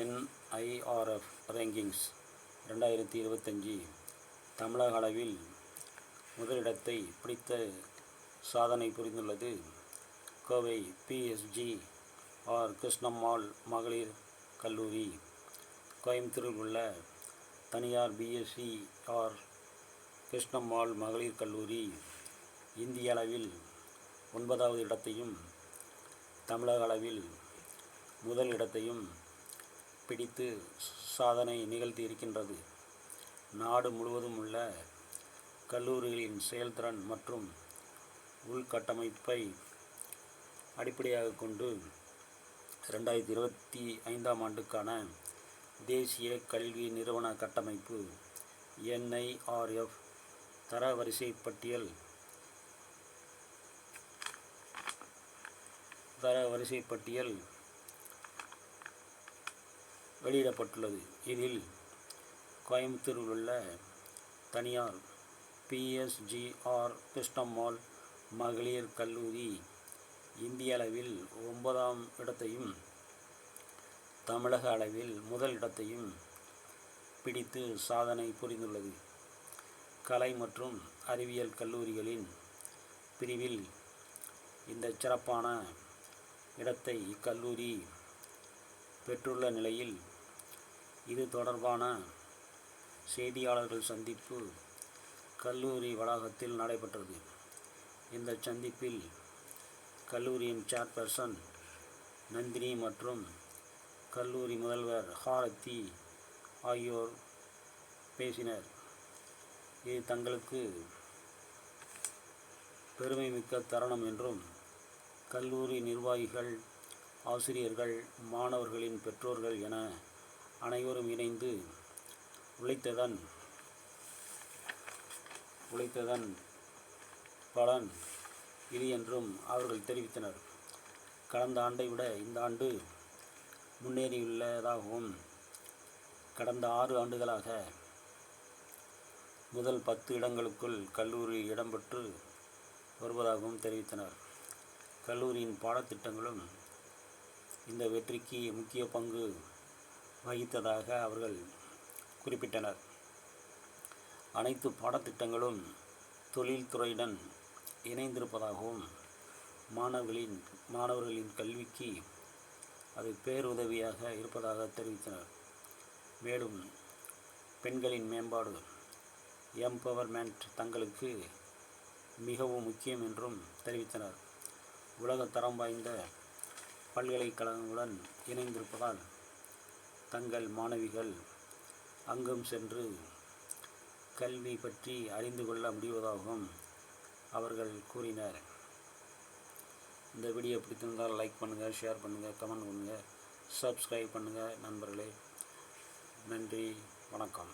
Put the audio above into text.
NIRF rankings ரெண்டாயிரத்தி இருபத்தஞ்சி தமிழக அளவில் முதலிடத்தை பிடித்த சாதனை புரிந்துள்ளது. கோவை பிஎஸ்ஜி ஆர் கிருஷ்ணம்மாள் மகளிர் கல்லூரி. கோயம்புத்தூரில் உள்ள தனியார் பிஎஸ்சி ஆர் கிருஷ்ணம்மாள் மகளிர் கல்லூரி. இந்திய அளவில் ஒன்பதாவது இடத்தையும் தமிழக அளவில் முதல் இடத்தையும் பிடித்து சாதனை நிகழ்த்தி இருக்கின்றது நாடு முழுவதும் உள்ள கல்லூரிகளின் செயல்திறன் மற்றும் உள்கட்டமைப்பை அடிப்படையாக கொண்டு ரெண்டாயிரத்தி இருபத்தி ஐந்தாம் ஆண்டுக்கான தேசிய கல்வி நிறுவன கட்டமைப்பு என்ஐஆர்எஃப் தரவரிசை பட்டியல் தரவரிசை பட்டியல் வெளியிடப்பட்டுள்ளது. இதில் கோயம்புத்தூரில் உள்ள தனியார் பிஎஸ்ஜிஆர் கிருஷ்ணம்மாள் மகளிர் கல்லூரி இந்திய அளவில் ஒன்பதாம் இடத்தையும் தமிழக அளவில் முதல் இடத்தையும் பிடித்து சாதனை புரிந்துள்ளது. கலை மற்றும் அறிவியல் கல்லூரிகளின் பிரிவில் இந்த சிறப்பான இடத்தை இக்கல்லூரி பெற்றுள்ள நிலையில் இது தொடர்பான செய்தியாளர்கள் சந்திப்பு கல்லூரி வளாகத்தில் நடைபெற்றது. இந்த சந்திப்பில் கல்லூரியின் சேர்பர்சன் நந்தினி மற்றும் கல்லூரி முதல்வர் ஹாரதி ஆகியோர் பேசினர். இது தங்களுக்கு பெருமைமிக்க தருணம் என்றும் கல்லூரி நிர்வாகிகள் ஆசிரியர்கள் மாணவர்களின் பெற்றோர்கள் என அனைவரும் இணைந்து உழைத்ததன் உழைத்ததன் பலன் இது என்றும் அவர்கள் தெரிவித்தனர். கடந்த ஆண்டை விட இந்த ஆண்டு முன்னேறியுள்ளதாகவும் கடந்த ஆறு ஆண்டுகளாக முதல் பத்து இடங்களுக்குள் கல்லூரி இடம்பெற்று வருவதாகவும் தெரிவித்தனர். கல்லூரியின் பாடத்திட்டங்களும் இந்த வெற்றிக்கு முக்கிய பங்கு வகித்ததாக அவர்கள் குறிப்பிட்டனர். அனைத்து பாடத்திட்டங்களும் தொழில்துறையுடன் இணைந்திருப்பதாகவும் மாணவர்களின் மாணவர்களின் கல்விக்கு அது பேருதவியாக இருப்பதாக தெரிவித்தனர். மேலும் பெண்களின் மேம்பாடு எம்பவர்மெண்ட் தங்களுக்கு மிகவும் முக்கியம் என்றும் தெரிவித்தனர். உலக தரம் வாய்ந்த பல்கலைக்கழகங்களுடன் இணைந்திருப்பதால் தங்கள் மாணவிகள் அங்கும் சென்று கல்வி பற்றி அறிந்து கொள்ள முடிவதாகவும் அவர்கள் கூறினர். இந்த வீடியோ பிடித்திருந்தால் லைக் பண்ணுங்கள் ஷேர் பண்ணுங்கள் கமெண்ட் பண்ணுங்கள் சப்ஸ்கிரைப் பண்ணுங்கள் நண்பர்களே. நன்றி வணக்கம்.